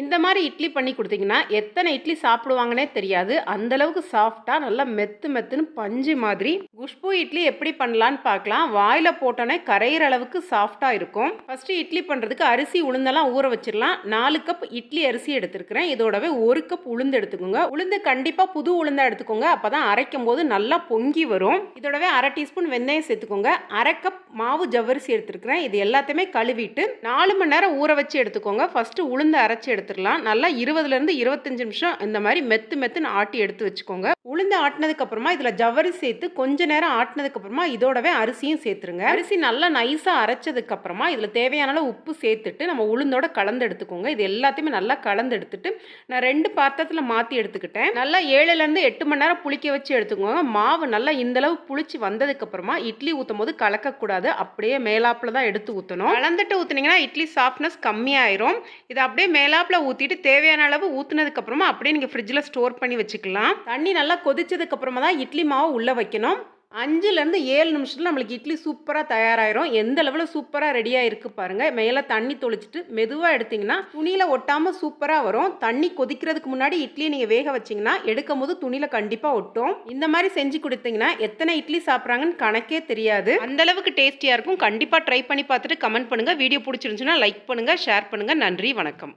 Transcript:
இந்த மாதிரி இட்லி பண்ணி கொடுத்தீங்கன்னா எத்தனை இட்லி சாப்பிடுவாங்கன்னே தெரியாது. அந்தளவுக்கு சாஃப்டாக நல்லா மெத்து மெத்துன்னு பஞ்சு மாதிரி. குஷ்பு இட்லி எப்படி பண்ணலான்னு பார்க்கலாம். வாயில் போட்டோன்னே கரையிற அளவுக்கு சாஃப்டாக இருக்கும். ஃபஸ்ட்டு இட்லி பண்ணுறதுக்கு அரிசி உளுந்தெல்லாம் ஊற வச்சிடலாம். நாலு கப் இட்லி அரிசி எடுத்துருக்கிறேன். இதோடவே ஒரு கப் உளுந்து எடுத்துக்கோங்க. உளுந்து கண்டிப்பாக புது உளுந்தாக எடுத்துக்கோங்க. அப்போ தான் அரைக்கும் போது நல்லா பொங்கி வரும். இதோடவே அரை டீஸ்பூன் வெந்தயம் சேர்த்துக்கோங்க. அரை கப் மாவு ஜவ்வரிசி எடுத்துருக்கிறேன். இது எல்லாத்தையுமே கழுவிட்டு நாலு மணி நேரம் ஊற வச்சு எடுத்துக்கோங்க. ஃபஸ்ட்டு உளுந்து அரைச்சி எடுத்து எடுத்துடலாம். நல்லா இருபதுலேருந்து இருபத்தஞ்சு நிமிஷம் இந்த மாதிரி மெத்து மெத்துன்னு ஆட்டி எடுத்து வச்சுக்கோங்க. உளுந்து ஆட்டினதுக்கப்புறமா இதில் ஜவரி சேர்த்து கொஞ்ச நேரம் ஆட்டினதுக்கு அப்புறமா இதோடவே அரிசியும் சேர்த்துருங்க. அரிசி நல்லா நைஸாக அரைச்சதுக்கப்புறமா இதில் தேவையான அளவு உப்பு சேர்த்துட்டு நம்ம உளுந்தோட கலந்து எடுத்துக்கோங்க. இது எல்லாத்தையுமே நல்லா கலந்து எடுத்துட்டு நான் ரெண்டு பாத்திரத்தில் மாற்றி எடுத்துக்கிட்டேன். நல்லா ஏழுலேருந்து எட்டு மணி நேரம் புளிக்க வச்சு எடுத்துக்கோங்க. மாவு நல்லா இந்தளவு புளிச்சு வந்ததுக்கு அப்புறமா இட்லி ஊற்றும் போது கலக்கக்கூடாது. அப்படியே மேலாப்பில் தான் எடுத்து ஊற்றணும் கலந்துட்டு ஊற்றுனீங்கன்னா இட்லி சாஃப்ட்னஸ் கம்மியாயிரும். இது அப்படியே மேலாப்பில் ஊற்றிட்டு தேவையான அளவு ஊற்றுனதுக்கு அப்புறமா அப்படியே நீங்கள் ஃப்ரிட்ஜில் ஸ்டோர் பண்ணி வச்சுக்கலாம். தண்ணி நல்லா கொதிச்சதுக்கு அப்புறமா தான் இட்லி மாவு உள்ளே வைக்கணும். அஞ்சுலேருந்து ஏழு நிமிஷத்தில் நம்மளுக்கு இட்லி சூப்பராக தயாராகிரும் எந்த அளவில் சூப்பராக ரெடியாக இருக்குது பாருங்கள் மேலே தண்ணி தொளிச்சிட்டு மெதுவாக எடுத்திங்கன்னா துணியில் ஒட்டாமல் சூப்பராக வரும். தண்ணி கொதிக்கிறதுக்கு முன்னாடி இட்லியை நீங்கள் வேக வச்சிங்கன்னா எடுக்கும் போது துணியில் கண்டிப்பாக ஒட்டும். இந்த மாதிரி செஞ்சு கொடுத்தீங்கன்னா எத்தனை இட்லி சாப்பிட்றாங்கன்னு கணக்கே தெரியாது. அந்தளவுக்கு டேஸ்டியாக இருக்கும். கண்டிப்பாக ட்ரை பண்ணி பார்த்துட்டு கமெண்ட் பண்ணுங்கள் வீடியோ பிடிச்சிருந்துச்சுன்னா லைக் பண்ணுங்கள் ஷேர் பண்ணுங்கள் நன்றி வணக்கம்.